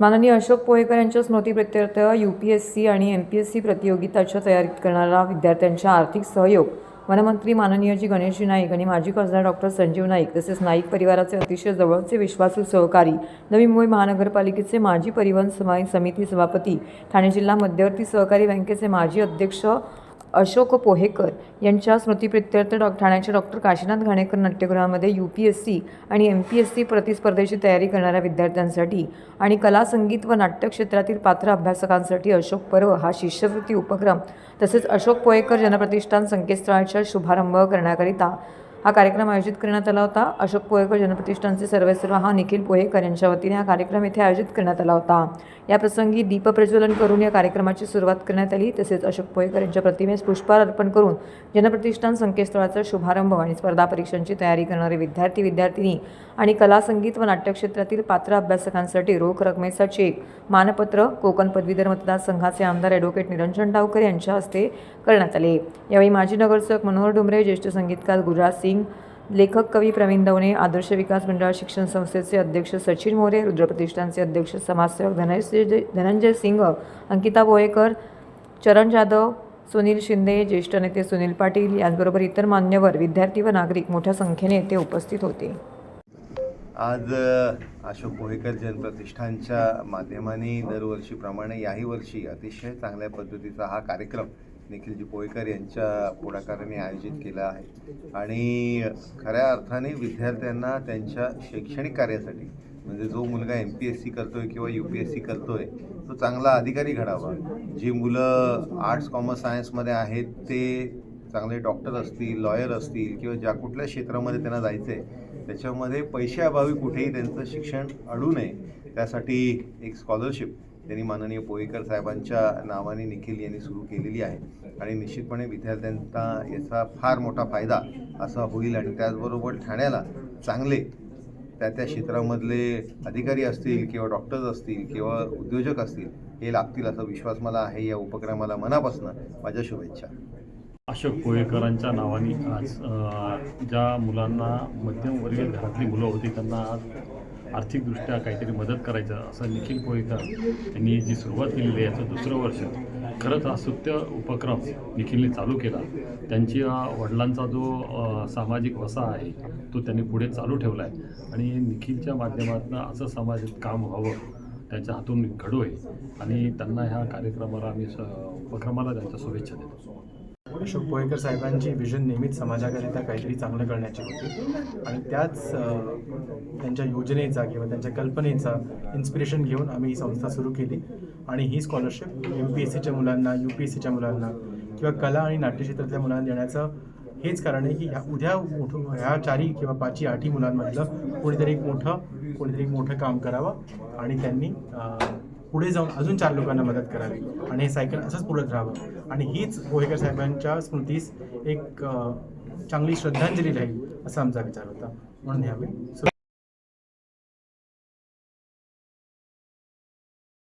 माननीय अशोक पोहेकर यांच्या स्मृतीप्रित्यर्थ यू पी एस सी आणि एम पी एस सी प्रतियोगिताच्या तयारीत करणारा विद्यार्थ्यांच्या आर्थिक सहयोग वनमंत्री माननीयजी गणेशजी नाईक आणि माजी खासदार डॉक्टर संजीव नाईक तसेच नाईक परिवाराचे अतिशय जवळचे विश्वासू सहकारी नवी मुंबई महानगरपालिकेचे माजी परिवहन समा समिती सभापती ठाणे जिल्हा मध्यवर्ती सहकारी बँकेचे माजी अध्यक्ष अशोक पोहेकर यांच्या स्मृतीप्रित्यर्थ डॉ ठाण्याच्या डॉक्टर काशीनाथ घाणेकर नाट्यगृहामध्ये यू पी एस सी आणि एम पी एस सी प्रतिस्पर्धेची तयारी करणाऱ्या विद्यार्थ्यांसाठी आणि कला संगीत व नाट्य क्षेत्रातील पात्र अभ्यासकांसाठी अशोक पर्व हा शिष्यवृत्ती उपक्रम तसेच अशोक पोहेकर जनप्रतिष्ठान संकेतस्थळाचा शुभारंभ करण्याकरिता हा कार्यक्रम आयोजित करण्यात आला होता. अशोक पोहेकर जनप्रतिष्ठानचे सर्वेसर्वा हा निखिल पोहेकर यांच्या वतीने हा कार्यक्रम येथे आयोजित करण्यात आला होता. या प्रसंगी दीप प्रज्वलन करून या कार्यक्रमाची सुरुवात करण्यात आली. तसेच अशोक पोहेकर यांच्या प्रतिमेस पुष्पहार अर्पण करून जनप्रतिष्ठान संकेतस्थळाचा शुभारंभ आणि स्पर्धा परीक्षांची तयारी करणारे विद्यार्थी विद्यार्थिनी आणि कला संगीत व नाट्यक्षेत्रातील पात्र अभ्यासकांसाठी रोख रकमेचा चेक मानपत्र कोकण पदवीधर मतदारसंघाचे आमदार ॲडव्होकेट निरंजन डावकर यांच्या हस्ते करण्यात आले. यावेळी माजी नगरसेवक मनोहर डुमरे ज्येष्ठ संगीतकार गुजरात सिंग लेखक कवी प्रवीण दवणे आदर्श विकास मंडळ शिक्षण संस्थेचे अध्यक्ष सचिन मोरे रुद्रप्रतिष्ठानचे अध्यक्ष समाजसेवक धनंजय धनंजय सिंग अंकिता बोयेकर चरण जाधव सुनील शिंदे ज्येष्ठ नेते सुनील पाटील याचबरोबर इतर मान्यवर विद्यार्थी व नागरिक मोठ्या संख्येने येथे उपस्थित होते. आज अशोक पोहेकर जनप्रतिष्ठानच्या माध्यमाने दरवर्षीप्रमाणे याही वर्षी अतिशय चांगल्या पद्धतीचा हा कार्यक्रम निखिलजी पोयकर यांच्या पुढाकाराने आयोजित केला आहे. आणि खऱ्या अर्थाने विद्यार्थ्यांना त्यांच्या शैक्षणिक कार्यासाठी म्हणजे जो मुलगा एम पी एस सी करतोय किंवा यू पी एस सी करतोय तो चांगला अधिकारी घडावा. जी मुलं आर्ट्स कॉमर्स सायन्समध्ये आहेत ते चांगले डॉक्टर असतील लॉयर असतील किंवा ज्या कुठल्या क्षेत्रामध्ये त्यांना जायचं आहे त्याच्यामध्ये पैशाअभावी कुठेही त्यांचं शिक्षण अडू नये. त्यासाठी एक स्कॉलरशिप त्यांनी माननीय पोईकर साहेबांच्या नावाने निखिल यांनी सुरू केलेली आहे. आणि निश्चितपणे विद्यार्थ्यांचा याचा फार मोठा फायदा असा होईल आणि त्याचबरोबर ठाण्याला चांगले त्या त्या क्षेत्रामधले अधिकारी असतील किंवा डॉक्टर्स असतील किंवा उद्योजक असतील हे लाभतील असा विश्वास मला आहे या उपक्रमाला मनापासून. माझ्या शुभेच्छा. अशोक कोळेकरांच्या नावाने आज ज्या मुलांना मध्यमवर्गीय घरातली मुलं होती त्यांना आज आर्थिकदृष्ट्या काहीतरी मदत करायचं असं निखिल कोळेकर यांनी जी सुरुवात केलेली आहे याचं दुसरं वर्ष खरंच हा स्तुत्य उपक्रम निखिलने चालू केला. त्यांची वडिलांचा जो सामाजिक वसा आहे तो त्यांनी पुढे चालू ठेवला आहे. आणि निखिलच्या माध्यमातून असं समाजात काम व्हावं त्याच्या हातून घडू आहे. आणि त्यांना ह्या कार्यक्रमाला आम्ही स उपक्रमाला त्यांच्या शुभेच्छा देतो. अशोक बोयकर साहेबांची विजन नेहमीच समाजाकरिता काहीतरी चांगलं करण्याची होती. आणि त्याच त्यांच्या योजनेचा किंवा त्यांच्या कल्पनेचा इन्स्पिरेशन घेऊन आम्ही ही संस्था सुरू केली. आणि ही स्कॉलरशिप एम पी एस सीच्या मुलांना यू पी एस सीच्या मुलांना किंवा कला आणि नाट्यक्षेत्रातल्या मुलांना देण्याचं हेच कारण आहे की ह्या उद्या मोठं ह्या चारी किंवा पाचही आठही मुलांमधलं कोणीतरी एक मोठं कोणीतरी एक मोठं काम करावं आणि त्यांनी पुढे जाऊन अजून चार लोकांना मदत करावी आणि हे सायकल असंच पुढत राहावं. आणि हीच गोहेकर साहेबांच्या स्मृतीस एक चांगली श्रद्धांजली राहील असा आमचा विचार होता. म्हणून हे सुरू